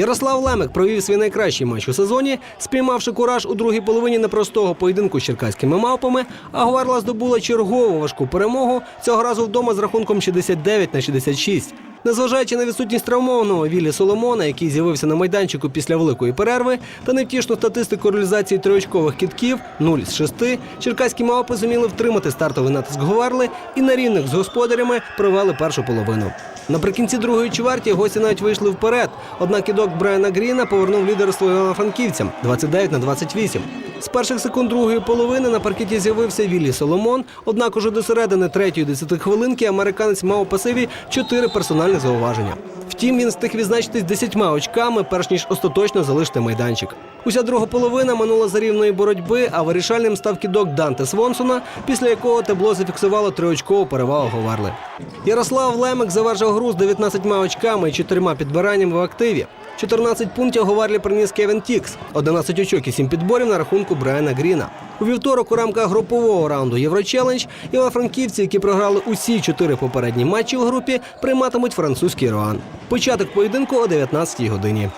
Ярослав Лемик провів свій найкращий матч у сезоні, спіймавши кураж у другій половині непростого поєдинку з черкаськими мавпами, а Гварла здобула чергову важку перемогу цього разу вдома з рахунком 69 на 66. Незважаючи на відсутність травмованого Віллі Соломона, який з'явився на майданчику після великої перерви, та невтішну статистику реалізації триочкових кітків 0 з 6, черкаські мавпи зуміли втримати стартовий натиск Говерли і на рівних з господарями провели першу половину. Наприкінці другої чверті гості навіть вийшли вперед. Однак ідок Брайана Гріна повернув лідерство івано-франківцям 29 на 28. З перших секунд другої половини на паркеті з'явився Віллі Соломон. Однак уже до середини третьої десятихвилинки американець мав у пасиві чотири персональних зауваження. Втім, він встиг відзначитись десятьма очками, перш ніж остаточно залишити майданчик. Уся друга половина минула за рівної боротьби, а вирішальним став кідок Данте Свонсона, після якого табло зафіксувало триочкову перевагу Говерли. Ярослав Лемик завершив гру з 19 очками і чотирма підбираннями в активі. 14 пунктів Говарлі приніс Кевін Тікс, 11 очок і 7 підборів на рахунку Брайана Гріна. У вівторок у рамках групового раунду Єврочелендж івано-франківці, які програли усі чотири попередні матчі у групі, прийматимуть французький Роан. Початок поєдинку о 19 годині.